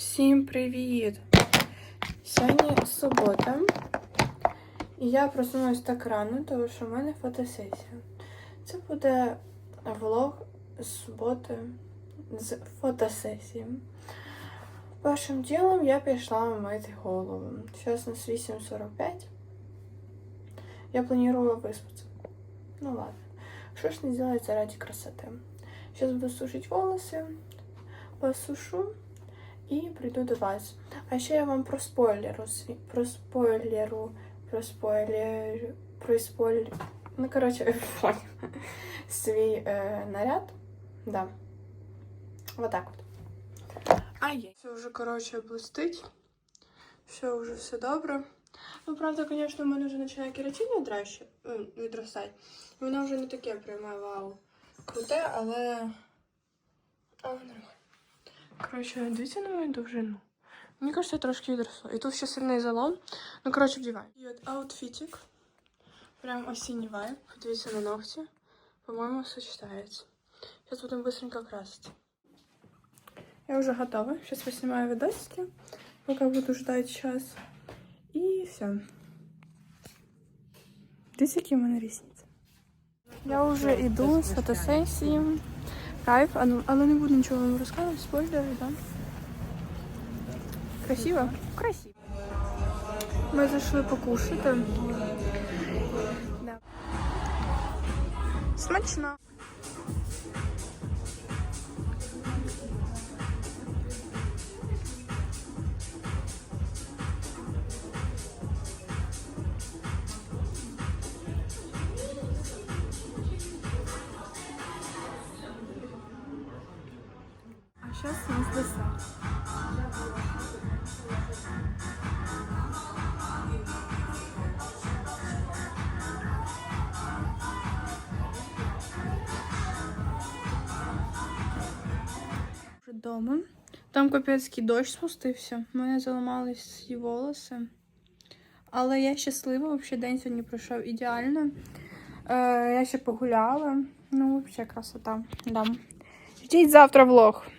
Всім привіт! Сьогодні субота. І я просунулась так рано, тому що в мене фотосесія. Це буде влог з суботи з фотосесії. Першим ділом я пішла мити голову. Зараз у нас 8.45. Я планувала виспатися. Ну ладно. Что ж не делается ради красоты? Сейчас буду сушить волосы, посушу и приду до вас. А еще я вам про спойлеру, сві- про спойлеру, про спойлер, про спойлер, ну короче, ви поняли. свій е, наряд, да, вот так вот. А є. Все вже, короче, блистить, все вже все добре. Ну, правда, конечно, у мене вже починає кератин відращ- е, відростати. І Воно вже не таке пряме вау. Круте, але. Але нормально. Коротше, дивіться на мою довжину. Мені кажется, я трошки відросла. І тут ще сильний залом. Ну, коротше, вдівай. І от аутфітик. Прям осінній вайб. Подивіться на ногті. По-моєму, сочетається. Сейчас будем быстренько красить. Я уже готова. Сейчас поснимаю видосики, пока буду ждать час. І все. Дивіться, які мене рісниці. Я вже йду з фотосесії. Кайф, а ну- але не буду нічого вам розказувати, спойлери, да? Красиво? Красиво. Ми зайшли покушати. Да. Смачно. Сейчас у нас десерт. Вже вдома. Там капецький дощ спустився. У мене заламались волоси. Але я щаслива, взагалі день сьогодні пройшов ідеально. Е, я ще погуляла. Ну, взагалі красота. Да. Ждіть завтра влог.